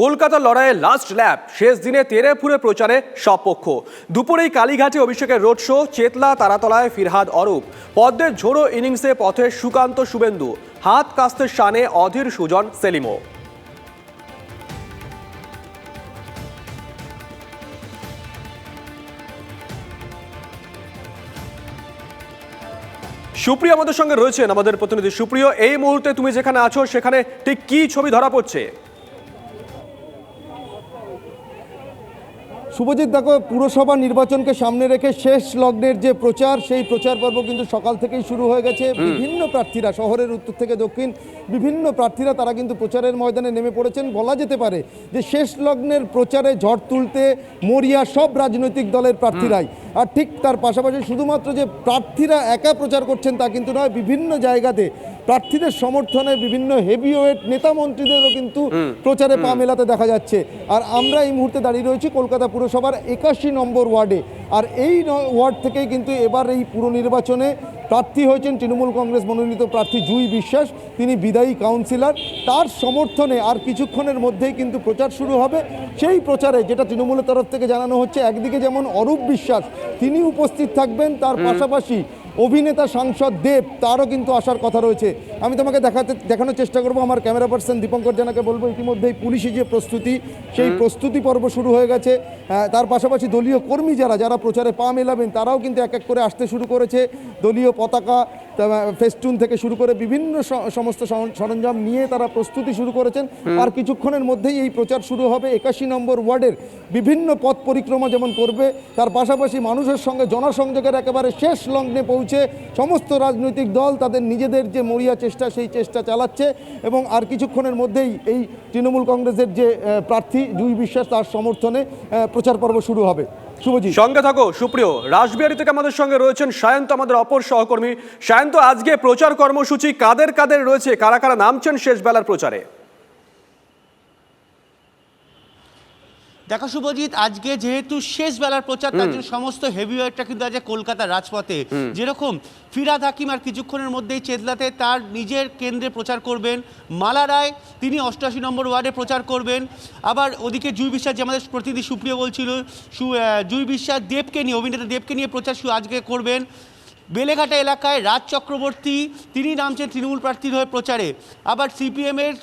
কলকাতা লড়াইয়ের last lab শেষ দিনে তেরে ফুরে প্রচারে সব পক্ষ দুপুরেই কালীঘাটে অভিষেকের রোড শো চেতলা তারাতলায় ফিরহাদ অরূপ। পদ্মের ঝোড়ো ইনিংসে পথে সুকান্ত শুভেন্দু। হাত কাস্তের শানে অধীর সুজন সেলিমো। সুপ্রিয় আমাদের সঙ্গে রয়েছেন আমাদের প্রতিনিধি। সুপ্রিয়, এই মুহূর্তে তুমি যেখানে আছো, সেখানে ঠিক কি ছবি ধরা পড়ছে? শুভজিৎ দেখো পুরসভা নির্বাচনকে সামনে রেখে শেষ লগ্নের যে প্রচার সেই প্রচার পর্ব কিন্তু সকাল থেকেই শুরু হয়ে গেছে। বিভিন্ন প্রার্থীরা শহরের উত্তর থেকে দক্ষিণ বিভিন্ন প্রার্থীরা তারা কিন্তু প্রচারের ময়দানে নেমে পড়েছেন। বলা যেতে পারে যে শেষ লগ্নের প্রচারে ঝড় তুলতে মরিয়া সব রাজনৈতিক দলের প্রার্থীরাই। আর ঠিক তার পাশাপাশি শুধুমাত্র যে প্রার্থীরা একা প্রচার করছেন তা কিন্তু নয় বিভিন্ন জায়গাতে প্রার্থীদের সমর্থনে বিভিন্ন হেভিওয়েট নেতা মন্ত্রীদেরও কিন্তু প্রচারে পা মেলাতে দেখা যাচ্ছে। আর আমরা এই মুহূর্তে দাঁড়িয়ে রয়েছি কলকাতা পুরসভার একাশি নম্বর ওয়ার্ডে। আর এই ওয়ার্ড থেকেই কিন্তু এবার এই পুর নির্বাচনে প্রার্থী হয়েছেন তৃণমূল কংগ্রেস মনোনীত প্রার্থী জুই বিশ্বাস। তিনি বিদায়ী কাউন্সিলর। তার সমর্থনে আর কিছুক্ষণের মধ্যেই কিন্তু প্রচার শুরু হবে। সেই প্রচারে যেটা তৃণমূলের তরফ থেকে জানানো হচ্ছে একদিকে যেমন অরূপ বিশ্বাস তিনি উপস্থিত থাকবেন তার পাশাপাশি অভিনেতা সাংসদ দেব তারও কিন্তু আসার কথা রয়েছে। আমি তোমাকে দেখাতে দেখানোর চেষ্টা করব আমার ক্যামেরা পার্সন দীপঙ্কর জানাকে বলব ইতিমধ্যেই পুলিশি যে প্রস্তুতি সেই প্রস্তুতি পর্ব শুরু হয়ে গেছে। তার পাশাপাশি দলীয় কর্মী যারা যারা প্রচারে পা মেলাবেন তারাও কিন্তু এক এক করে আসতে শুরু করেছে। দলীয় পতাকা ফেস্টুন থেকে শুরু করে বিভিন্ন সমস্ত সরঞ্জাম নিয়ে তারা প্রস্তুতি শুরু করেছেন। আর কিছুক্ষণের মধ্যেই এই প্রচার শুরু হবে একাশি নম্বর ওয়ার্ডের। বিভিন্ন পথ পরিক্রমা যেমন করবে, তার পাশাপাশি মানুষের সঙ্গে জনসংযোগের একেবারে শেষ লগ্নে পৌঁছে সমস্ত রাজনৈতিক দল তাদের নিজেদের যে মরিয়া চেষ্টা, সেই চেষ্টা চালাচ্ছে এবং আর কিছুক্ষণের মধ্যেই এই তৃণমূল কংগ্রেসের যে প্রার্থী জুই বিশ্বাস তার সমর্থনে প্রচার পর্ব শুরু হবে। শুভজি সঙ্গে থাকো, সুপ্রিয়। রাসবিহারী থেকে আমাদের সঙ্গে রয়েছেন? সায়ন্ত, আমাদের অপর সহকর্মী। সায়ন্ত, আজকে প্রচার কর্মসূচি কাদের কাদের রয়েছে? কারা কারা নামছেন শেষ বেলার প্রচারে? দেখো শুভজিৎ আজকে যেহেতু শেষ বেলার প্রচার তার জন্য সমস্ত হেভিওয়েটটা কিন্তু আজকে কলকাতার রাজপথে। যেরকম ফিরাদ হাকিম আর কিছুক্ষণের মধ্যেই চেতলাতে তার নিজের কেন্দ্রে প্রচার করবেন। মালা রায় তিনি অষ্টআশি নম্বর ওয়ার্ডে প্রচার করবেন। আবার ওদিকে জুই বিশ্বাস যে আমাদের প্রতিনিধি সুপ্রিয় বলছিল সু- জুই বিশ্বাস দেবকে নিয়ে অভিনেতা দেবকে নিয়ে প্রচার আজকে করবেন। বেলেঘাটা এলাকায় রাজ চক্রবর্তী তিনি নামছেন তৃণমূল প্রার্থীর হয়ে প্রচারে। আবার সিপিএমের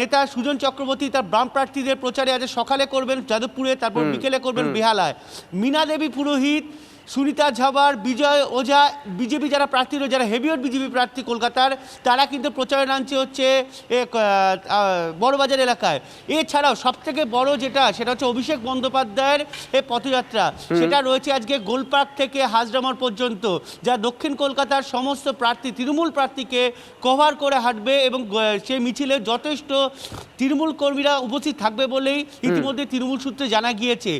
নেতা সুজন চক্রবর্তী তার বাম প্রার্থীদের প্রচারে আজ সকালে করবেন যাদবপুরে তারপর বিকেলে করবেন বেহালায়। মীনা দেবী পুরোহিত সুনিতা ঝাবার বিজয় ওঝা বিজেপি যারা প্রার্থী রয়েছে যারা হেভিওর বিজেপি প্রার্থী কলকাতার তারা কিন্তু প্রচারে নামছে হচ্ছে বড়বাজার এলাকায়। এছাড়াও সব থেকে বড় যেটা সেটা হচ্ছে অভিষেক বন্দ্যোপাধ্যায়ের এ পথযাত্রা। সেটা রয়েছে আজকে গোলপার্ক থেকে হাজরামর পর্যন্ত যা দক্ষিণ কলকাতার সমস্ত প্রার্থী তৃণমূল প্রার্থীকে কভার করে হাঁটবে এবং সেই মিছিলে যথেষ্ট তৃণমূল কর্মীরা উপস্থিত থাকবে বলেই ইতিমধ্যে তৃণমূল সূত্রে জানা গিয়েছে।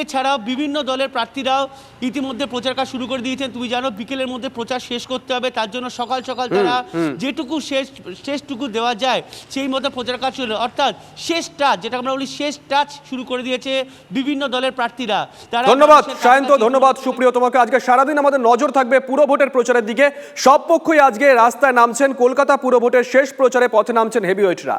এছাড়াও বিভিন্ন দলের প্রার্থীরাও ইতিমধ্যে প্রচার কাজ শুরু করে দিয়েছেন। তুমি জানো বিকেলের মধ্যে প্রচার শেষ করতে হবে তার জন্য সকাল সকাল তারা যেটুকু শেষ শেষটুকু দেওয়া যায় সেই মতো প্রচার কাজ শুরু অর্থাৎ শেষ টাচ যেটা আমরা বলি শেষ টাচ শুরু করে দিয়েছে বিভিন্ন দলের প্রার্থীরা। তারা ধন্যবাদ সায়ন্ত ধন্যবাদ সুপ্রিয় তোমাকে আজকে সারাদিন আমাদের নজর থাকবে পুরো ভোটের প্রচারের দিকে। সব পক্ষই আজকে রাস্তায় নামছেন কলকাতা পুরো ভোটের শেষ প্রচারে পথে নামছেন হেভিওয়েটরা